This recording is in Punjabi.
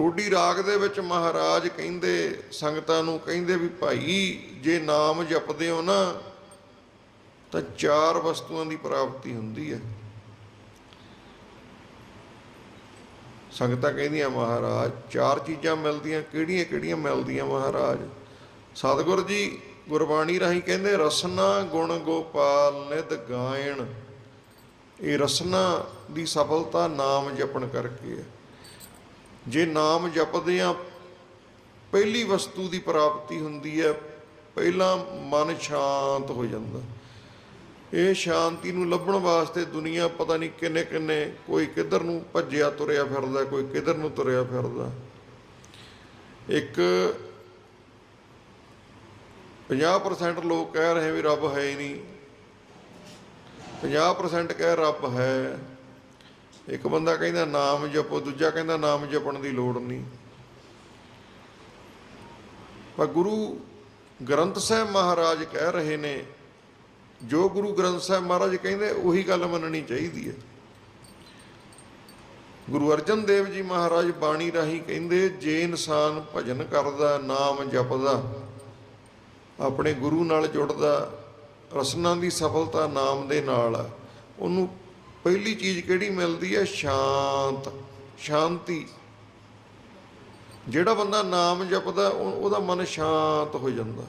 ਟੋਡੀ ਰਾਗ ਦੇ ਵਿੱਚ ਮਹਾਰਾਜ ਕਹਿੰਦੇ, ਸੰਗਤਾਂ ਨੂੰ ਕਹਿੰਦੇ ਵੀ ਭਾਈ, ਜੇ ਨਾਮ ਜਪਦੇ ਹੋ ਨਾ, ਤਾਂ ਚਾਰ ਵਸਤੂਆਂ ਦੀ ਪ੍ਰਾਪਤੀ ਹੁੰਦੀ ਹੈ। ਸੰਗਤਾਂ ਕਹਿੰਦੀਆਂ, ਮਹਾਰਾਜ, ਚਾਰ ਚੀਜ਼ਾਂ ਮਿਲਦੀਆਂ, ਕਿਹੜੀਆਂ ਕਿਹੜੀਆਂ ਮਿਲਦੀਆਂ ਮਹਾਰਾਜ? ਸਤਿਗੁਰ ਜੀ ਗੁਰਬਾਣੀ ਰਾਹੀਂ ਕਹਿੰਦੇ, ਰਸਨਾ ਗੁਣ ਗੋਪਾਲ ਨਿਧ ਗਾਇਣ। ਇਹ ਰਸਨਾ ਦੀ ਸਫਲਤਾ ਨਾਮ ਜਪਣ ਕਰਕੇ ਹੈ। ਜੇ ਨਾਮ ਜਪਦੇ ਆ, ਪਹਿਲੀ ਵਸਤੂ ਦੀ ਪ੍ਰਾਪਤੀ ਹੁੰਦੀ ਹੈ, ਪਹਿਲਾਂ ਮਨ ਸ਼ਾਂਤ ਹੋ ਜਾਂਦਾ। ਇਹ ਸ਼ਾਂਤੀ ਨੂੰ ਲੱਭਣ ਵਾਸਤੇ ਦੁਨੀਆ ਪਤਾ ਨਹੀਂ ਕਿੰਨੇ ਕਿੰਨੇ, ਕੋਈ ਕਿੱਧਰ ਨੂੰ ਭੱਜਿਆ ਤੁਰਿਆ ਫਿਰਦਾ, ਕੋਈ ਕਿੱਧਰ ਨੂੰ ਤੁਰਿਆ ਫਿਰਦਾ। ਇੱਕ 50% ਲੋਕ ਕਹਿ ਰਹੇ ਵੀ ਰੱਬ ਹੈ ਹੀ ਨਹੀਂ। 50% ਕਹਿ ਰੱਬ ਹੈ। ਇੱਕ ਬੰਦਾ ਕਹਿੰਦਾ ਨਾਮ ਜਪੋ ਦੂਜਾ ਕਹਿੰਦਾ ਨਾਮ ਜਪਣ ਦੀ ਲੋੜ ਨਹੀਂ। ਪਰ ਗੁਰੂ ਗ੍ਰੰਥ ਸਾਹਿਬ ਮਹਾਰਾਜ ਕਹਿ ਰਹੇ ਨੇ ਜੋ ਗੁਰੂ ਗ੍ਰੰਥ ਸਾਹਿਬ ਮਹਾਰਾਜ ਕਹਿੰਦੇ ਉਹੀ ਗੱਲ ਮੰਨਣੀ ਚਾਹੀਦੀ ਹੈ। ਗੁਰੂ ਅਰਜਨ ਦੇਵ ਜੀ ਮਹਾਰਾਜ ਬਾਣੀ ਰਾਹੀਂ ਕਹਿੰਦੇ ਜੇ ਇਨਸਾਨ ਭਜਨ ਕਰਦਾ ਨਾਮ ਜਪਦਾ ਆਪਣੇ ਗੁਰੂ ਨਾਲ ਜੁੜਦਾ ਰਸਨਾ ਦੀ ਸਫਲਤਾ ਨਾਮ ਦੇ ਨਾਲ ਆ, ਉਹਨੂੰ ਪਹਿਲੀ ਚੀਜ਼ ਕਿਹੜੀ ਮਿਲਦੀ ਹੈ? ਸ਼ਾਂਤ, ਸ਼ਾਂਤੀ। ਜਿਹੜਾ ਬੰਦਾ ਨਾਮ ਜਪਦਾ ਉਹਦਾ ਮਨ ਸ਼ਾਂਤ ਹੋ ਜਾਂਦਾ।